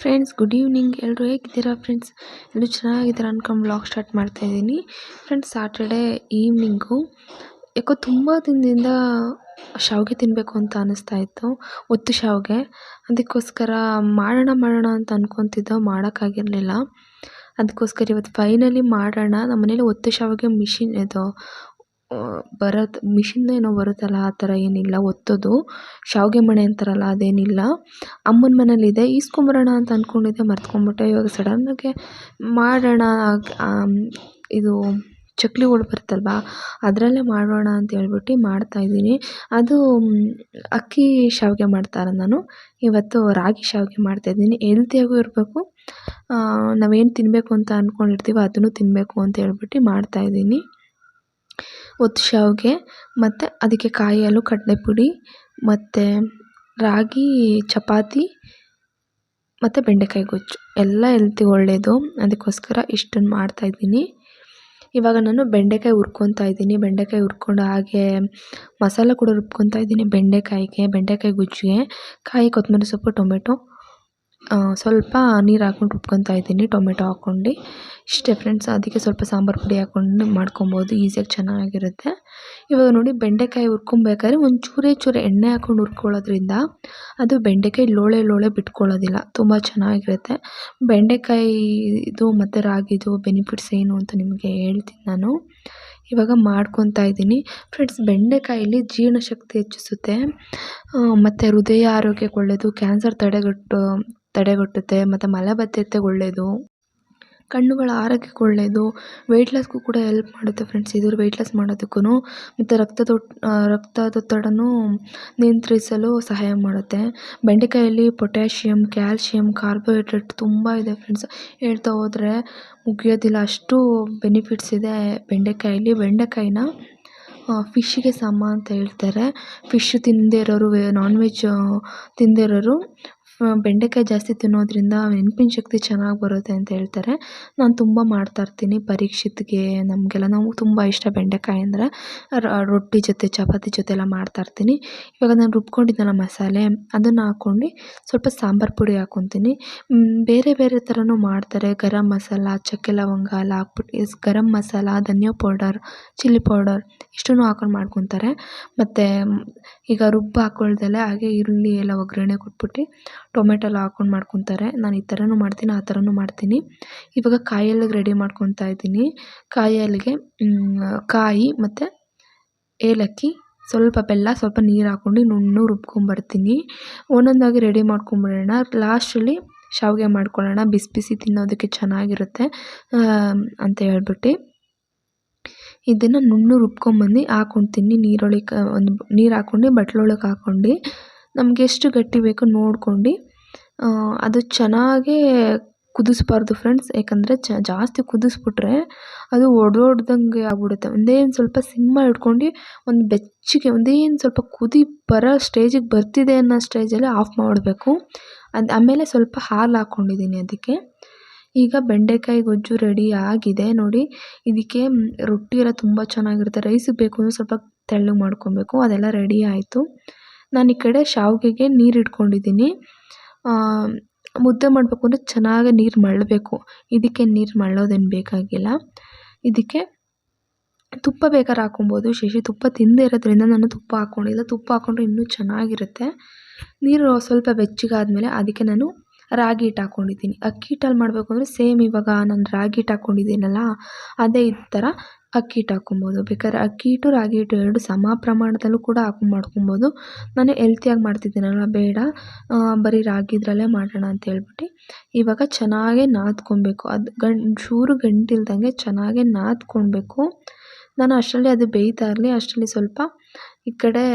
Friends good evening ಎಲ್ಲರೂ ಹೇಗಿದ್ದೀರಾ friends ಎಲ್ಲರೂ ಚೆನ್ನಾಗಿದ್ದೀರಾ ಅಂದ್ಕೊಂಡು ಬ್ಲಾಗ್ ಸ್ಟಾರ್ಟ್ ಮಾಡ್ತಾ ಇದ್ದೀನಿ. ಫ್ರೆಂಡ್ಸ್ ಸ್ಯಾಟರ್ಡೇ ಈವ್ನಿಂಗು ಯಾಕೋ ತುಂಬ ದಿನದಿಂದ ಶಾವಿಗೆ ತಿನ್ನಬೇಕು ಅಂತ ಅನ್ನಿಸ್ತಾ ಇತ್ತು. ಒತ್ತು ಶಾವಿಗೆ. ಅದಕ್ಕೋಸ್ಕರ ಮಾಡೋಣ ಮಾಡೋಣ ಅಂತ ಅಂದ್ಕೊತಿದ್ದೋ ಮಾಡೋಕ್ಕಾಗಿರಲಿಲ್ಲ. ಅದಕ್ಕೋಸ್ಕರ ಇವತ್ತು ಫೈನಲಿ ಮಾಡೋಣ. ನಮ್ಮ ಮನೇಲಿ ಒತ್ತು ಶಾವಿಗೆ ಮಿಷಿನ್ ಇದು. ಬರೋದು ಮಿಷಿನ್ ಏನೋ ಬರುತ್ತಲ್ಲ, ಆ ಥರ ಏನಿಲ್ಲ, ಒತ್ತೋದು. ಶಾವಿಗೆ ಮಣೆ ಅಂತಾರಲ್ಲ, ಅದೇನಿಲ್ಲ. ಅಮ್ಮನ ಮನೇಲಿದೆ. ಈಸ್ಕೊಂಬರೋಣ ಅಂತ ಅಂದ್ಕೊಂಡಿದ್ದೆ ಮರ್ತ್ಕೊಂಡ್ಬಿಟ್ಟೆ ಇವಾಗ ಸಡನ್ನಾಗೆ ಮಾಡೋಣ ಇದು ಚಕ್ಲಿಗಳು ಬರುತ್ತಲ್ವ, ಅದರಲ್ಲೇ ಮಾಡೋಣ ಅಂತ ಹೇಳ್ಬಿಟ್ಟು ಮಾಡ್ತಾಯಿದ್ದೀನಿ ಅದು ಅಕ್ಕಿ ಶಾವಿಗೆ ಮಾಡ್ತಾರೆ ನಾನು. ಇವತ್ತು ರಾಗಿ ಶಾವಿಗೆ ಮಾಡ್ತಾಯಿದ್ದೀನಿ ಹೆಲ್ತಿಯಾಗೂ ಇರಬೇಕು. ನಾವೇನು ತಿನ್ನಬೇಕು ಅಂತ ಅಂದ್ಕೊಂಡಿರ್ತೀವೋ ಅದನ್ನು ತಿನ್ನಬೇಕು ಅಂತ ಹೇಳ್ಬಿಟ್ಟು ಮಾಡ್ತಾಯಿದ್ದೀನಿ ಒತ್ತು ಶಾವಿಗೆ, ಮತ್ತು ಅದಕ್ಕೆ ಕಾಯಿ ಹಾಲು, ಕಡಲೆ ಪುಡಿ, ಮತ್ತು ರಾಗಿ, ಚಪಾತಿ, ಮತ್ತು ಬೆಂಡೆಕಾಯಿ ಗೊಜ್ಜು. ಎಲ್ಲ ಹೆಲ್ತಿಗೆ ಒಳ್ಳೆಯದು ಅದಕ್ಕೋಸ್ಕರ ಇಷ್ಟನ್ನು ಮಾಡ್ತಾಯಿದ್ದೀನಿ ಇವಾಗ ನಾನು ಬೆಂಡೆಕಾಯಿ ಹುರ್ಕೊತಾ ಇದ್ದೀನಿ. ಬೆಂಡೆಕಾಯಿ ಹುರ್ಕೊಂಡು ಹಾಗೆ ಮಸಾಲೆ ಕೂಡ ರುಬ್ಕೊತಾ ಇದ್ದೀನಿ. ಬೆಂಡೆಕಾಯಿಗೆ, ಬೆಂಡೆಕಾಯಿ ಗೊಜ್ಜಿಗೆ, ಕಾಯಿ, ಕೊತ್ತಂಬರಿ ಸೊಪ್ಪು, ಟೊಮೆಟೊ. ಸ್ವಲ್ಪ ನೀರು ಹಾಕ್ಕೊಂಡು ರುಬ್ಕೊತಾ ಇದ್ದೀನಿ, ಟೊಮೆಟೊ ಹಾಕ್ಕೊಂಡು. ಇಷ್ಟೇ ಫ್ರೆಂಡ್ಸ್ ಅದಕ್ಕೆ ಸ್ವಲ್ಪ ಸಾಂಬಾರು ಪುಡಿ ಹಾಕ್ಕೊಂಡು ಮಾಡ್ಕೊಬೋದು ಈಸಿಯಾಗಿ ಚೆನ್ನಾಗಿರುತ್ತೆ. ಇವಾಗ ನೋಡಿ, ಬೆಂಡೆಕಾಯಿ ಹುರ್ಕೊಬೇಕಾದ್ರೆ ಒಂದು ಚೂರೇ ಚೂರು ಎಣ್ಣೆ ಹಾಕ್ಕೊಂಡು ಹುರ್ಕೊಳ್ಳೋದ್ರಿಂದ ಅದು ಬೆಂಡೆಕಾಯಿ ಲೋಳೆ ಲೋಳೆ ಬಿಟ್ಕೊಳ್ಳೋದಿಲ್ಲ, ತುಂಬ ಚೆನ್ನಾಗಿರುತ್ತೆ. ಬೆಂಡೆಕಾಯಿ ಇದು ಮತ್ತು ರಾಗಿದು ಬೆನಿಫಿಟ್ಸ್ ಏನು ಅಂತ ನಿಮಗೆ ಹೇಳ್ತೀನಿ ನಾನು. ಇವಾಗ ಮಾಡ್ಕೊತಾ ಇದ್ದೀನಿ. ಫ್ರೆಂಡ್ಸ್, ಬೆಂಡೆಕಾಯಲ್ಲಿ ಜೀರ್ಣಶಕ್ತಿ ಹೆಚ್ಚಿಸುತ್ತೆ. ಮತ್ತು ಹೃದಯ ಆರೋಗ್ಯಕ್ಕೆ ಒಳ್ಳೆಯದು ಕ್ಯಾನ್ಸರ್ ತಡೆಗಟ್ಟು, ತಡೆಗಟ್ಟುತ್ತೆ, ಮತ್ತು ಮಲಬದ್ಧತೆಗೆ ಒಳ್ಳೆಯದು ಕಣ್ಣುಗಳ ಆರೋಗ್ಯಕ್ಕೆ ಒಳ್ಳೆಯದು ವೆಯ್ಟ್ ಲಾಸ್ಗೂ ಕೂಡ ಎಲ್ಪ್ ಮಾಡುತ್ತೆ ಫ್ರೆಂಡ್ಸ್ ಇದು ವೆಯ್ಟ್ ಲಾಸ್ ಮಾಡೋದಕ್ಕೂ ಮತ್ತು ರಕ್ತದೊಟ್ ರಕ್ತದೊತ್ತಡನೂ ನಿಯಂತ್ರಿಸಲು ಸಹಾಯ ಮಾಡುತ್ತೆ. ಬೆಂಡೆಕಾಯಲ್ಲಿ ಪೊಟ್ಯಾಷಿಯಮ್ ಕ್ಯಾಲ್ಶಿಯಮ್ ಕಾರ್ಬೋಹೈಡ್ರೇಟ್ ತುಂಬ ಇದೆ ಫ್ರೆಂಡ್ಸ್ ಹೇಳ್ತಾ ಹೋದರೆ ಮುಗಿಯೋದಿಲ್ಲ, ಅಷ್ಟು ಬೆನಿಫಿಟ್ಸ್ ಇದೆ ಬೆಂಡೆಕಾಯಲ್ಲಿ. ಬೆಂಡೆಕಾಯಿನ ಫಿಶ್ಶಿಗೆ ಸಮ ಅಂತ ಹೇಳ್ತಾರೆ. ಫಿಶ್ ತಿನ್ನದೇ ಇರೋರು ನಾನ್ ವೆಜ್ ತಿನ್ನದೇ ಇರೋರು ಬೆಂಡೆಕಾಯಿ ಜಾಸ್ತಿ ತಿನ್ನೋದ್ರಿಂದ ನೆನಪಿನ ಶಕ್ತಿ ಚೆನ್ನಾಗಿ ಬರುತ್ತೆ ಅಂತ ಹೇಳ್ತಾರೆ. ನಾನು ತುಂಬ ಮಾಡ್ತಾಯಿರ್ತೀನಿ ಪರೀಕ್ಷಿತ್ಗೆ. ನಮಗೆಲ್ಲ ನಾವು ತುಂಬ ಇಷ್ಟ ಬೆಂಡೆಕಾಯಿ ಅಂದರೆ. ರೊಟ್ಟಿ ಜೊತೆ, ಚಪಾತಿ ಜೊತೆ ಎಲ್ಲ ಮಾಡ್ತಾಯಿರ್ತೀನಿ ಇವಾಗ ನಾನು ರುಬ್ಕೊಂಡಿದ್ದೆನಲ್ಲ ಮಸಾಲೆ, ಅದನ್ನು ಹಾಕ್ಕೊಂಡು ಸ್ವಲ್ಪ ಸಾಂಬಾರು ಪುಡಿ ಹಾಕ್ಕೊತೀನಿ ಬೇರೆ ಬೇರೆ ಥರನೂ ಮಾಡ್ತಾರೆ. ಗರಂ ಮಸಾಲ ಚಕ್ಕೆ ಲವಂಗ ಎಲ್ಲ ಹಾಕ್ಬಿಟ್ಟು ಗರಂ ಮಸಾಲ, ಧನಿಯಾ ಪೌಡರ್, ಚಿಲ್ಲಿ ಪೌಡರ್ ಇಷ್ಟನ್ನೂ ಹಾಕೊಂಡು ಮಾಡ್ಕೊತಾರೆ. ಮತ್ತು ಈಗ ರುಬ್ಬಿ ಹಾಕ್ಕೊಳ್ದಲ್ಲೇ ಹಾಗೆ ಈರುಳ್ಳಿ ಎಲ್ಲ ಒಗ್ಗರಣೆ ಕೊಟ್ಬಿಟ್ಟು ಟೊಮೆಟೊ ಎಲ್ಲ ಹಾಕ್ಕೊಂಡು ಮಾಡ್ಕೊತಾರೆ. ನಾನು ಈ ಥರನೂ ಮಾಡ್ತೀನಿ, ಆ ಥರನೂ ಮಾಡ್ತೀನಿ. ಇವಾಗ ಕಾಯಿ ಹಾಲಿಗೆ ರೆಡಿ ಮಾಡ್ಕೊತಾ ಇದ್ದೀನಿ. ಕಾಯಿ ಹಾಲಿಗೆ ಕಾಯಿ ಮತ್ತು ಏಲಕ್ಕಿ, ಸ್ವಲ್ಪ ಬೆಲ್ಲ, ಸ್ವಲ್ಪ ನೀರು ಹಾಕ್ಕೊಂಡು ನುಣ್ಣು ರುಬ್ಕೊಂಬರ್ತೀನಿ. ಒಂದೊಂದಾಗಿ ರೆಡಿ ಮಾಡ್ಕೊಂಬಿಡೋಣ. ಲಾಸ್ಟಲ್ಲಿ ಶಾವಿಗೆ ಮಾಡ್ಕೊಳ್ಳೋಣ. ಬಿಸಿ ಬಿಸಿ ತಿನ್ನೋದಕ್ಕೆ ಚೆನ್ನಾಗಿರುತ್ತೆ ಅಂತ ಹೇಳ್ಬಿಟ್ಟು. ಇದನ್ನು ನುಣ್ಣು ರುಬ್ಕೊಂಬಂದು ಹಾಕ್ಕೊತೀನಿ ನೀರೊಳಗೆ, ಒಂದು ನೀರು ಹಾಕ್ಕೊಂಡು ಬಟ್ಲೊಳಗೆ ಹಾಕ್ಕೊಂಡು ನಮ್ಗೆ ಎಷ್ಟು ಗಟ್ಟಿ ಬೇಕೋ ನೋಡ್ಕೊಂಡು ಅದು ಚೆನ್ನಾಗೇ ಕುದಿಸ್ಬಾರ್ದು ಫ್ರೆಂಡ್ಸ್ ಯಾಕಂದರೆ ಜಾಸ್ತಿ ಕುದಿಸ್ಬಿಟ್ರೆ ಅದು ಒಡೊಡ್ದಂಗೆ ಆಗ್ಬಿಡುತ್ತೆ. ಒಂದೇನು ಒಂದು ಸ್ವಲ್ಪ ಸಿಮ್ಮ ಇಟ್ಕೊಂಡು ಒಂದು ಬೆಚ್ಚಗೆ ಒಂದೇನು ಒಂದು ಸ್ವಲ್ಪ ಕುದಿ ಬರೋ ಸ್ಟೇಜಿಗೆ ಬರ್ತಿದೆ ಅನ್ನೋ ಸ್ಟೇಜಲ್ಲಿ ಆಫ್ ಮಾಡಬೇಕು. ಅದು, ಆಮೇಲೆ ಸ್ವಲ್ಪ ಹಾಲು ಹಾಕ್ಕೊಂಡಿದ್ದೀನಿ ಅದಕ್ಕೆ. ಈಗ ಬೆಂಡೆಕಾಯಿ ಗೊಜ್ಜು ರೆಡಿ ಆಗಿದೆ ನೋಡಿ. ಇದಕ್ಕೆ ರೊಟ್ಟಿ ಎಲ್ಲ ತುಂಬ ಚೆನ್ನಾಗಿರುತ್ತೆ. ರೈಸಿಗೆ ಬೇಕು ಅಂದರೆ ಸ್ವಲ್ಪ ತೆಳ್ಳಗೆ ಮಾಡ್ಕೊಬೇಕು. ಅದೆಲ್ಲ ರೆಡಿ ಆಯಿತು. ನಾನು ಈ ಕಡೆ ಶಾವಿಗೆಗೆ ನೀರು ಇಟ್ಕೊಂಡಿದ್ದೀನಿ. ಮುದ್ದೆ ಮಾಡಬೇಕು ಅಂದರೆ ಚೆನ್ನಾಗಿ ನೀರು ಮಳ್ಳಬೇಕು. ಇದಕ್ಕೆ ನೀರು ಮಳ್ಳೋದೇನು ಬೇಕಾಗಿಲ್ಲ. ಇದಕ್ಕೆ ತುಪ್ಪ ಬೇಕಾದ್ರೆ ಹಾಕೊಬೋದು ಶಶಿ ತುಪ್ಪ ತಿಂದೇ ಇರೋದ್ರಿಂದ ನಾನು ತುಪ್ಪ ಹಾಕ್ಕೊಂಡಿಲ್ಲ ತುಪ್ಪ ಹಾಕ್ಕೊಂಡ್ರೆ ಇನ್ನೂ ಚೆನ್ನಾಗಿರುತ್ತೆ. ನೀರು ಸ್ವಲ್ಪ ಬೆಚ್ಚಗಾದ್ಮೇಲೆ ಅದಕ್ಕೆ ನಾನು ರಾಗಿ ಹಿಟ್ಟು ಹಾಕ್ಕೊಂಡಿದ್ದೀನಿ ಅಕ್ಕಿ ಹಿಟ್ಟಲ್ಲಿ ಮಾಡಬೇಕು ಅಂದರೆ ಸೇಮ್ ಇವಾಗ ನಾನು ರಾಗಿ ಹಿಟ್ಟು ಹಾಕ್ಕೊಂಡಿದ್ದೀನಲ್ಲ ಅದೇ ಈ ಥರ ಅಕ್ಕಿ ಹಿಟ್ಟು ಹಾಕ್ಕೊಬೋದು. ಬೇಕಾದ್ರೆ ಅಕ್ಕಿ ಹಿಟ್ಟು, ರಾಗಿ ಹಿಟ್ಟು ಎರಡು ಸಮ ಪ್ರಮಾಣದಲ್ಲೂ ಕೂಡ ಹಾಕೊಂಡು ಮಾಡ್ಕೊಬೋದು. ನಾನು ಹೆಲ್ತಿಯಾಗಿ ಮಾಡ್ತಿದ್ದೀನಲ್ಲ, ಬೇಡ. ಬರೀ ರಾಗಿದ್ರಲ್ಲೇ ಮಾಡೋಣ ಅಂತ ಹೇಳ್ಬಿಟ್ಟು ಇವಾಗ ಚೆನ್ನಾಗೇ ನಾದ್ಕೊಬೇಕು. ಅದು ಗಂಟ್ ಚೂರು ಗಂಟಿಲ್ದಂಗೆ ಚೆನ್ನಾಗೆ ನಾದ್ಕೊಳ್ಬೇಕು ನಾನು ಅಷ್ಟರಲ್ಲಿ ಅದು ಬೇಯ್ತಾ ಇರಲಿ. ಅಷ್ಟರಲ್ಲಿ ಸ್ವಲ್ಪ ಈ ಕಡೆ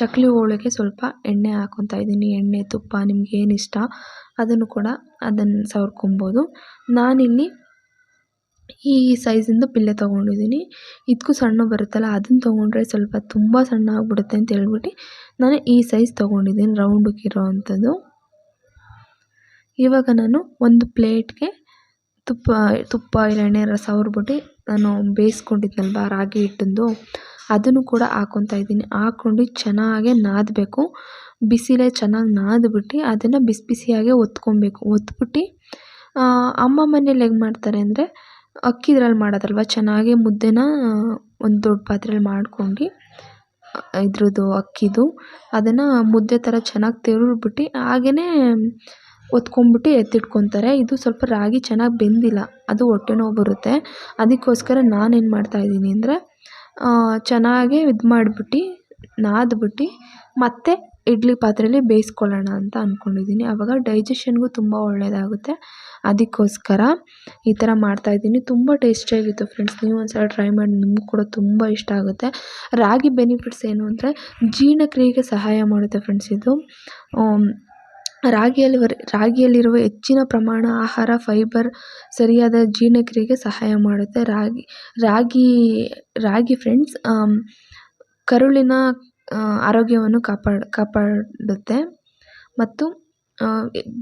ಚಕ್ಲಿ ಹೋಳಿಗೆ ಸ್ವಲ್ಪ ಎಣ್ಣೆ ಹಾಕೊತಾ ಇದ್ದೀನಿ. ಎಣ್ಣೆ, ತುಪ್ಪ ನಿಮ್ಗೆ ಏನು ಇಷ್ಟ ಅದನ್ನು ಕೂಡ ಅದನ್ನು ಸವರ್ಕೊಬೋದು. ನಾನಿಲ್ಲಿ ಈ ಸೈಜಿಂದು ಪಿಲ್ಲೆ ತೊಗೊಂಡಿದ್ದೀನಿ. ಇದಕ್ಕೂ ಸಣ್ಣ ಬರುತ್ತಲ್ಲ, ಅದನ್ನು ತೊಗೊಂಡ್ರೆ ಸ್ವಲ್ಪ ತುಂಬ ಸಣ್ಣ ಆಗಿಬಿಡುತ್ತೆ ಅಂತ ಹೇಳ್ಬಿಟ್ಟು ನಾನು ಈ ಸೈಜ್ ತೊಗೊಂಡಿದ್ದೀನಿ ರೌಂಡಕ್ಕಿರೋ ಅಂಥದ್ದು ಇವಾಗ ನಾನು ಒಂದು ಪ್ಲೇಟ್ಗೆ ತುಪ್ಪ ತುಪ್ಪ ಇಲ್ಲ ಎಣ್ಣೆ ಸವರ್ಬಿಟ್ಟು ನಾನು ಬೇಯಿಸ್ಕೊಂಡಿದ್ನಲ್ವ ರಾಗಿ ಹಿಟ್ಟಿಂದು. ಅದನ್ನು ಕೂಡ ಹಾಕೊತಾ ಇದ್ದೀನಿ. ಹಾಕ್ಕೊಂಡು ಚೆನ್ನಾಗೆ ನಾದಬೇಕು. ಬಿಸಿಲೇ ಚೆನ್ನಾಗಿ ನಾದ್ಬಿಟ್ಟು ಅದನ್ನು ಬಿಸಿ ಬಿಸಿಯಾಗೆ ಒತ್ಕೊಬೇಕು. ಒತ್ಬಿಟ್ಟು ಅಮ್ಮ ಮನೇಲಿ ಹೆಂಗೆ ಮಾಡ್ತಾರೆ ಅಂದರೆ ಅಕ್ಕಿದ್ರಲ್ಲಿ ಮಾಡೋದಲ್ವ ಚೆನ್ನಾಗಿ ಮುದ್ದೆನ ಒಂದು ದೊಡ್ಡ ಪಾತ್ರೆಯಲ್ಲಿ ಮಾಡ್ಕೊಂಡು, ಇದ್ರದ್ದು ಅಕ್ಕಿದು ಅದನ್ನು ಮುದ್ದೆ ಥರ ಚೆನ್ನಾಗಿ ತೆರುವ್ಬಿಟ್ಟು ಹಾಗೇ ಒತ್ಕೊಂಡ್ಬಿಟ್ಟು ಎತ್ತಿಟ್ಕೊತಾರೆ. ಇದು ಸ್ವಲ್ಪ ರಾಗಿ ಚೆನ್ನಾಗಿ ಬೆಂದಿಲ್ಲ. ಅದು ಹೊಟ್ಟೆ ನೋವು ಬರುತ್ತೆ. ಅದಕ್ಕೋಸ್ಕರ ನಾನೇನು ಮಾಡ್ತಾಯಿದ್ದೀನಿ ಅಂದರೆ ಚೆನ್ನಾಗಿ ಇದು ಮಾಡ್ಬಿಟ್ಟು, ನಾದ್ಬಿಟ್ಟು, ಮತ್ತೆ ಇಡ್ಲಿ ಪಾತ್ರೆಯಲ್ಲಿ ಬೇಯಿಸ್ಕೊಳ್ಳೋಣ ಅಂತ ಅಂದ್ಕೊಂಡಿದ್ದೀನಿ ಆವಾಗ ಡೈಜೆಷನ್ಗೂ ತುಂಬ ಒಳ್ಳೆಯದಾಗುತ್ತೆ ಅದಕ್ಕೋಸ್ಕರ ಈ ಥರ ಮಾಡ್ತಾಯಿದ್ದೀನಿ ತುಂಬ ಟೇಸ್ಟಿಯಾಗಿತ್ತು ಫ್ರೆಂಡ್ಸ್ ನೀವು ಒಂದ್ಸಲ ಟ್ರೈ ಮಾಡಿ, ನಿಮ್ಗೆ ಕೂಡ ತುಂಬ ಇಷ್ಟ ಆಗುತ್ತೆ. ರಾಗಿ ಬೆನಿಫಿಟ್ಸ್ ಏನು ಅಂದರೆ ಜೀರ್ಣಕ್ರಿಯೆಗೆ ಸಹಾಯ ಮಾಡುತ್ತೆ ಫ್ರೆಂಡ್ಸ್ ಇದು. ರಾಗಿಯಲ್ಲಿ ರಾಗಿಯಲ್ಲಿರುವ ಹೆಚ್ಚಿನ ಪ್ರಮಾಣ ಆಹಾರ, ಫೈಬರ್ ಸರಿಯಾದ ಜೀರ್ಣಕ್ರಿಯೆಗೆ ಸಹಾಯ ಮಾಡುತ್ತೆ. ರಾಗಿ ರಾಗಿ ರಾಗಿ ಫ್ರೆಂಡ್ಸ್ ಕರುಳಿನ ಆರೋಗ್ಯವನ್ನು ಕಾಪಾಡು, ಕಾಪಾಡುತ್ತೆ. ಮತ್ತು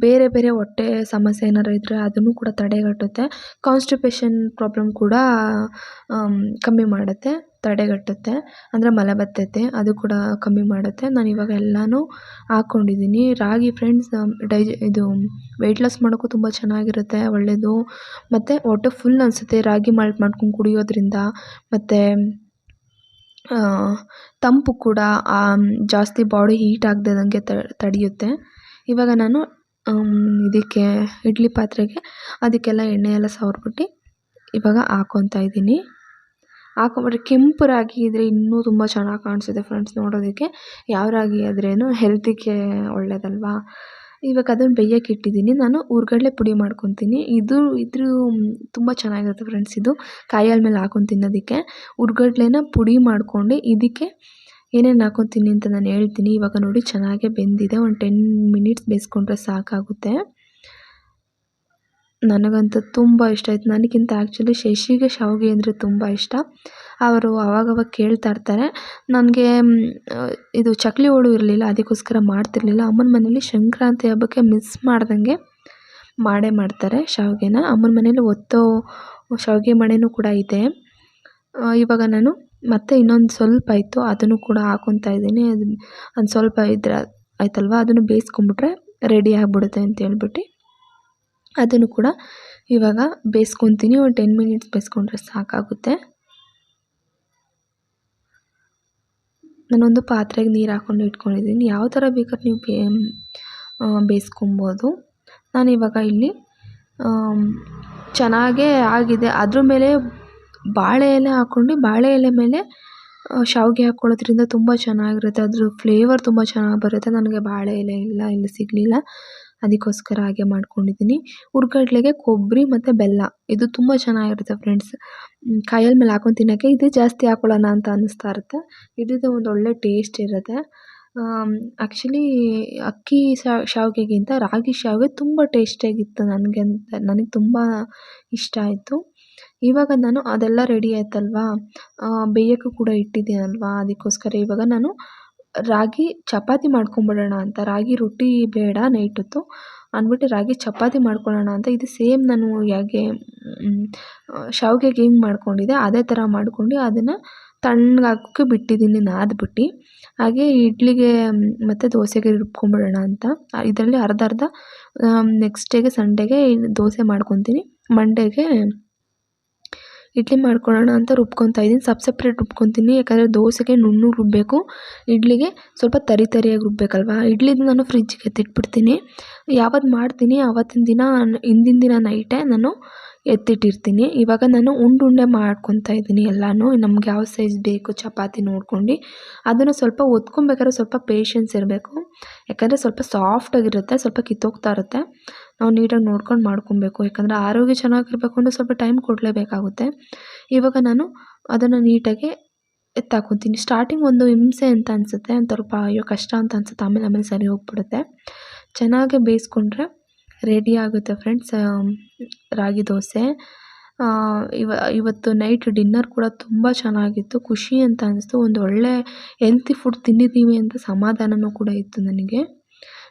ಬೇರೆ ಬೇರೆ ಹೊಟ್ಟೆ ಸಮಸ್ಯೆ ಏನಾದ್ರು ಇದ್ದರೆ ಅದನ್ನು ಕೂಡ ತಡೆಗಟ್ಟುತ್ತೆ. ಕಾನ್ಸ್ಟಿಪೇಷನ್ ಪ್ರಾಬ್ಲಮ್ ಕೂಡ ಕಮ್ಮಿ ಮಾಡುತ್ತೆ. ತಡೆಗಟ್ಟುತ್ತೆ. ಅಂದರೆ ಮಲಬದ್ಧತೆ ಅದು ಕೂಡ ಕಮ್ಮಿ ಮಾಡುತ್ತೆ. ನಾನು ಇವಾಗ ಎಲ್ಲನೂ ಹಾಕ್ಕೊಂಡಿದ್ದೀನಿ ರಾಗಿ ಫ್ರೆಂಡ್ಸ್ ಡೈಜ್ ಇದು ವೆಯ್ಟ್ ಲಾಸ್ ಮಾಡೋಕ್ಕೂ ತುಂಬ ಚೆನ್ನಾಗಿರುತ್ತೆ ಒಳ್ಳೆಯದು ಮತ್ತು ಹೊಟ್ಟೆ ಫುಲ್ ಅನಿಸುತ್ತೆ ರಾಗಿ ಮಾಲ್ಟ್ ಮಾಡ್ಕೊಂಡು ಕುಡಿಯೋದ್ರಿಂದ. ಮತ್ತು ತಂಪು ಕೂಡ ಜಾಸ್ತಿ ಬಾಡಿ ಹೀಟ್ ಆಗದಂಗೆ ತಡೆಯುತ್ತೆ. ಇವಾಗ ನಾನು ಇದಕ್ಕೆ ಇಡ್ಲಿ ಪಾತ್ರೆಗೆ ಅದಕ್ಕೆಲ್ಲ ಎಣ್ಣೆ ಎಲ್ಲ ಸವರ್ಬಿಟ್ಟು ಇವಾಗ ಹಾಕ್ಕೊತಾ ಇದ್ದೀನಿ ಹಾಕೊಂಬಿಟ್ರೆ ಕೆಂಪು ರಾಗಿ ಇದ್ದರೆ ಇನ್ನೂ ತುಂಬ ಚೆನ್ನಾಗಿ ಕಾಣಿಸುತ್ತೆ ಫ್ರೆಂಡ್ಸ್ ನೋಡೋದಕ್ಕೆ. ಯಾವ ರಾಗಿ ಆದ್ರೇನು ಹೆಲ್ತಿಗೆ ಒಳ್ಳೆಯದಲ್ವಾ ಇವಾಗ ಅದನ್ನು ಬೇಯಕ್ಕೆ ಇಟ್ಟಿದ್ದೀನಿ. ನಾನು ಹುರ್ಗಡ್ಲೆ ಪುಡಿ ಮಾಡ್ಕೊತೀನಿ. ಇದು, ಇದ್ರ ತುಂಬ ಚೆನ್ನಾಗಿರುತ್ತೆ ಫ್ರೆಂಡ್ಸ್ ಇದು. ಕಾಯಿ ಹಾಲು ಮೇಲೆ ಹಾಕೊಂಡು ತಿನ್ನೋದಕ್ಕೆ. ಹುರ್ಗಡ್ಲೆನ ಪುಡಿ ಮಾಡಿಕೊಂಡು ಇದಕ್ಕೆ ಏನೇನು ಹಾಕೊತೀನಿ ಅಂತ ನಾನು ಹೇಳ್ತೀನಿ. ಇವಾಗ ನೋಡಿ ಚೆನ್ನಾಗೇ ಬೆಂದಿದೆ. ಒಂದು ಟೆನ್ ಮಿನಿಟ್ಸ್ ಬೇಯಿಸ್ಕೊಂಡ್ರೆ ಸಾಕಾಗುತ್ತೆ. ನನಗಂತೂ ತುಂಬ ಇಷ್ಟ ಆಯಿತು. ನನಗಿಂತ ಆ್ಯಕ್ಚುಲಿ ಶಶಿಗೆ ಶಾವಿಗೆ ಅಂದರೆ ತುಂಬ ಇಷ್ಟ. ಅವರು ಅವಾಗವಾಗ ಕೇಳ್ತಾ ಇರ್ತಾರೆ. ನನಗೆ ಇದು ಚಕ್ಲಿ ಹೋಳು ಇರಲಿಲ್ಲ, ಅದಕ್ಕೋಸ್ಕರ ಮಾಡ್ತಿರಲಿಲ್ಲ. ಅಮ್ಮನ ಮನೇಲಿ ಸಂಕ್ರಾಂತಿ ಹಬ್ಬಕ್ಕೆ ಮಿಸ್ ಮಾಡ್ದಂಗೆ ಮಾಡೇ ಮಾಡ್ತಾರೆ ಶಾವಿಗೆನ. ಅಮ್ಮನ ಮನೇಲಿ ಒತ್ತೋ ಶಾವಿಗೆ ಮಣೆನೂ ಕೂಡ ಇದೆ. ಇವಾಗ ನಾನು ಮತ್ತೆ ಇನ್ನೊಂದು ಸ್ವಲ್ಪ ಇತ್ತು ಅದನ್ನು ಕೂಡ ಹಾಕೊತಾ ಇದ್ದೀನಿ. ಅದು ಒಂದು ಸ್ವಲ್ಪ ಇದ್ರೆ, ಆಯ್ತಲ್ವ? ಅದನ್ನು ಬೇಯಿಸ್ಕೊಂಬಿಟ್ರೆ ರೆಡಿ ಆಗಿಬಿಡುತ್ತೆ ಅಂತ ಹೇಳ್ಬಿಟ್ಟು ಅದನ್ನು ಕೂಡ ಇವಾಗ ಬೇಯಿಸ್ಕೊತೀನಿ. ಒಂದು ಟೆನ್ ಮಿನಿಟ್ಸ್ ಬೇಯಿಸ್ಕೊಂಡ್ರೆ ಸಾಕಾಗುತ್ತೆ. ನಾನೊಂದು ಪಾತ್ರೆಗೆ ನೀರು ಹಾಕ್ಕೊಂಡು ಇಟ್ಕೊಂಡಿದ್ದೀನಿ. ಯಾವ ಥರ ಬೇಕಾದ್ರೆ ನೀವು ಬೇ ಬೇಯಿಸ್ಕೊಬೋದು. ನಾನಿವಾಗ ಇಲ್ಲಿ ಚೆನ್ನಾಗೇ ಆಗಿದೆ. ಅದ್ರ ಮೇಲೆ ಬಾಳೆ ಎಲೆ ಹಾಕ್ಕೊಂಡು ಬಾಳೆ ಎಲೆ ಮೇಲೆ ಶಾವಿಗೆ ಹಾಕ್ಕೊಳ್ಳೋದ್ರಿಂದ ತುಂಬ ಚೆನ್ನಾಗಿರುತ್ತೆ. ಅದ್ರ ಫ್ಲೇವರ್ ತುಂಬ ಚೆನ್ನಾಗಿ ಬರುತ್ತೆ. ನನಗೆ ಬಾಳೆ ಎಲೆ ಇಲ್ಲ, ಇಲ್ಲಿ ಸಿಗಲಿಲ್ಲ. ಅದಕ್ಕೋಸ್ಕರ ಹಾಗೆ ಮಾಡ್ಕೊಂಡಿದ್ದೀನಿ. ಹುರ್ಗಡ್ಲೆಗೆ ಕೊಬ್ಬರಿ ಮತ್ತು ಬೆಲ್ಲ. ಇದು ತುಂಬ ಚೆನ್ನಾಗಿರುತ್ತೆ ಫ್ರೆಂಡ್ಸ್ ಕಾಯಲ್ ಮೇಲೆ ಹಾಕೊಂಡು ತಿನ್ನೋಕ್ಕೆ ಇದು ಜಾಸ್ತಿ ಹಾಕೊಳ್ಳೋಣ ಅಂತ ಅನ್ನಿಸ್ತಾ ಇರುತ್ತೆ. ಇದ್ರದ್ದು ಒಂದು ಒಳ್ಳೆ ಟೇಸ್ಟ್ ಇರುತ್ತೆ. ಆ್ಯಕ್ಚುಲಿ ಅಕ್ಕಿ ಶಾವಿಗೆಗಿಂತ ರಾಗಿ ಶಾವಿಗೆ ತುಂಬ ಟೇಸ್ಟಿಯಾಗಿತ್ತು ನನಗೆ ಅಂತ, ನನಗೆ ತುಂಬ ಇಷ್ಟ ಆಯಿತು. ಇವಾಗ ನಾನು ಅದೆಲ್ಲ ರೆಡಿ ಆಯ್ತಲ್ವಾ? ಬೇಯೋಕ್ಕೂ ಕೂಡ ಇಟ್ಟಿದ್ದೀನಲ್ವಾ ಅದಕ್ಕೋಸ್ಕರ ಇವಾಗ ನಾನು ರಾಗಿ ಚಪಾತಿ ಮಾಡ್ಕೊಂಬಿಡೋಣ ಅಂತ. ರಾಗಿ ರೊಟ್ಟಿ ಬೇಡ ನೈಟ್ ಹೊತ್ತು ಅಂದ್ಬಿಟ್ಟು ರಾಗಿ ಚಪಾತಿ ಮಾಡ್ಕೊಳ್ಳೋಣ ಅಂತ. ಇದು ಸೇಮ್ ನಾನು ಹೇಗೆ ಶಾವಿಗೆಗೆ ಹೆಂಗೆ ಮಾಡ್ಕೊಂಡಿದ್ದೆ. ಅದೇ ಥರ ಮಾಡ್ಕೊಂಡು ಅದನ್ನು ತಣ್ಣಗಾಗೋಕ್ಕೆ ಬಿಟ್ಟಿದ್ದೀನಿ, ನಾದ್ಬಿಟ್ಟು. ಹಾಗೆ ಇಡ್ಲಿಗೆ ಮತ್ತು ದೋಸೆಗೆ ರುಬ್ಕೊಂಬಿಡೋಣ ಅಂತ. ಇದರಲ್ಲಿ ಅರ್ಧ ಅರ್ಧ ನೆಕ್ಸ್ಟ್ ಡೇಗೆ ಸಂಡೇಗೆ ದೋಸೆ ಮಾಡ್ಕೊತೀನಿ. ಮಂಡೇಗೆ ಇಡ್ಲಿ ಮಾಡ್ಕೊಳ್ಳೋಣ ಅಂತ ರುಬ್ಕೊತಾ ಇದ್ದೀನಿ. ಸಪ್ ಸಪ್ರೇಟ್ ರುಬ್ಕೊತೀನಿ. ಯಾಕಂದರೆ ದೋಸೆಗೆ ನುಣ್ಣು ರುಬ್ಬಬೇಕು ಇಡ್ಲಿಗೆ ಸ್ವಲ್ಪ ತರಿ ತರಿಯಾಗಿ ರುಬ್ಬಬೇಕಲ್ವಾ ಇಡ್ಲಿದು ನಾನು ಫ್ರಿಜ್ಜಿಗೆ ಎತ್ತಿಟ್ಬಿಡ್ತೀನಿ ಯಾವತ್ತು ಮಾಡ್ತೀನಿ ಆವತ್ತಿನ ದಿನ, ಹಿಂದಿನ ದಿನ ನೈಟೇ ನಾನು ಎತ್ತಿಟ್ಟಿರ್ತೀನಿ. ಇವಾಗ ನಾನು ಉಂಡೆ ಉಂಡೆ ಮಾಡ್ಕೊತಾ ಇದ್ದೀನಿ ಎಲ್ಲನೂ. ನಮ್ಗೆ ಯಾವ ಸೈಜ್ ಬೇಕು ಚಪಾತಿ ನೋಡ್ಕೊಂಡು. ಅದನ್ನು ಸ್ವಲ್ಪ ಒತ್ಕೊಬೇಕಾದ್ರೆ ಸ್ವಲ್ಪ ಪೇಷನ್ಸ್ ಇರಬೇಕು. ಯಾಕಂದರೆ ಸ್ವಲ್ಪ ಸಾಫ್ಟಾಗಿರುತ್ತೆ ಸ್ವಲ್ಪ ಕಿತ್ತೋಗ್ತಾ ಇರುತ್ತೆ. ನಾವು ನೀಟಾಗಿ ನೋಡ್ಕೊಂಡು ಮಾಡ್ಕೊಬೇಕು. ಯಾಕಂದರೆ ಆರೋಗ್ಯ ಚೆನ್ನಾಗಿರಬೇಕು ಅಂದರೆ ಸ್ವಲ್ಪ ಟೈಮ್ ಕೊಡಲೇಬೇಕಾಗುತ್ತೆ. ಇವಾಗ ನಾನು ಅದನ್ನು ನೀಟಾಗಿ ಎತ್ತಾಕೊತೀನಿ. ಸ್ಟಾರ್ಟಿಂಗ್ ಒಂದು ಹಿಂಸೆ ಅಂತ ಅನಿಸುತ್ತೆ. ಒಂದು ಸ್ವಲ್ಪ, ಅಯ್ಯೋ, ಕಷ್ಟ ಅಂತ ಅನ್ಸುತ್ತೆ. ಆಮೇಲೆ ಆಮೇಲೆ ಸರಿ ಹೋಗ್ಬಿಡುತ್ತೆ. ಚೆನ್ನಾಗಿ ಬೇಯಿಸ್ಕೊಂಡ್ರೆ ರೆಡಿ ಆಗುತ್ತೆ ಫ್ರೆಂಡ್ಸ್ ರಾಗಿ ದೋಸೆ. ಇವ, ಇವತ್ತು ನೈಟ್ ಡಿನ್ನರ್ ಕೂಡ ತುಂಬ ಚೆನ್ನಾಗಿತ್ತು. ಖುಷಿ ಅಂತ ಅನಿಸ್ತು. ಒಂದು ಒಳ್ಳೆ ಹೆಲ್ತಿ ಫುಡ್ ತಿಂದಿದ್ದೀವಿ ಅಂತ ಸಮಾಧಾನವೂ ಕೂಡ ಇತ್ತು ನನಗೆ.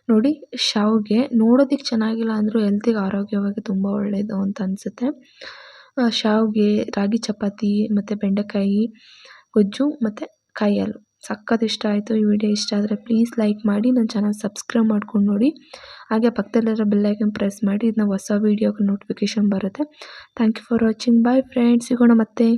ನೋಡಿ, ಶಾವಿಗೆ ನೋಡೋದಕ್ಕೆ ಚೆನ್ನಾಗಿಲ್ಲ ಅಂದರೂ ಹೆಲ್ತಿಗೆ ಆರೋಗ್ಯವಾಗಿ ತುಂಬ ಒಳ್ಳೆಯದು ಅಂತ ಅನಿಸುತ್ತೆ. ಶಾವಿಗೆ ರಾಗಿ ಚಪಾತಿ, ಮತ್ತು ಬೆಂಡೆಕಾಯಿ, ಗೊಜ್ಜು, ಮತ್ತು ಕಾಯಿ ಹಾಲು. ಸಖತ್ ಇಷ್ಟ ಆಯಿತು ಈ ವಿಡಿಯೋ ಇಷ್ಟ ಆದರೆ ಪ್ಲೀಸ್ ಲೈಕ್ ಮಾಡಿ ನನ್ನ ಚಾನಲ್ ಸಬ್ಸ್ಕ್ರೈಬ್ ಮಾಡ್ಕೊಂಡು ನೋಡಿ. ಹಾಗೆ ಪಕ್ಕದಲ್ಲಿರೋ ಬೆಲ್ಲೈಕನ್ ಪ್ರೆಸ್ ಮಾಡಿ ಇದನ್ನ ಹೊಸ ವೀಡಿಯೋಗೆ ನೋಟಿಫಿಕೇಶನ್ ಬರುತ್ತೆ. Thank you for watching bye friends ಸಿಗೋಣ ಮತ್ತೆ.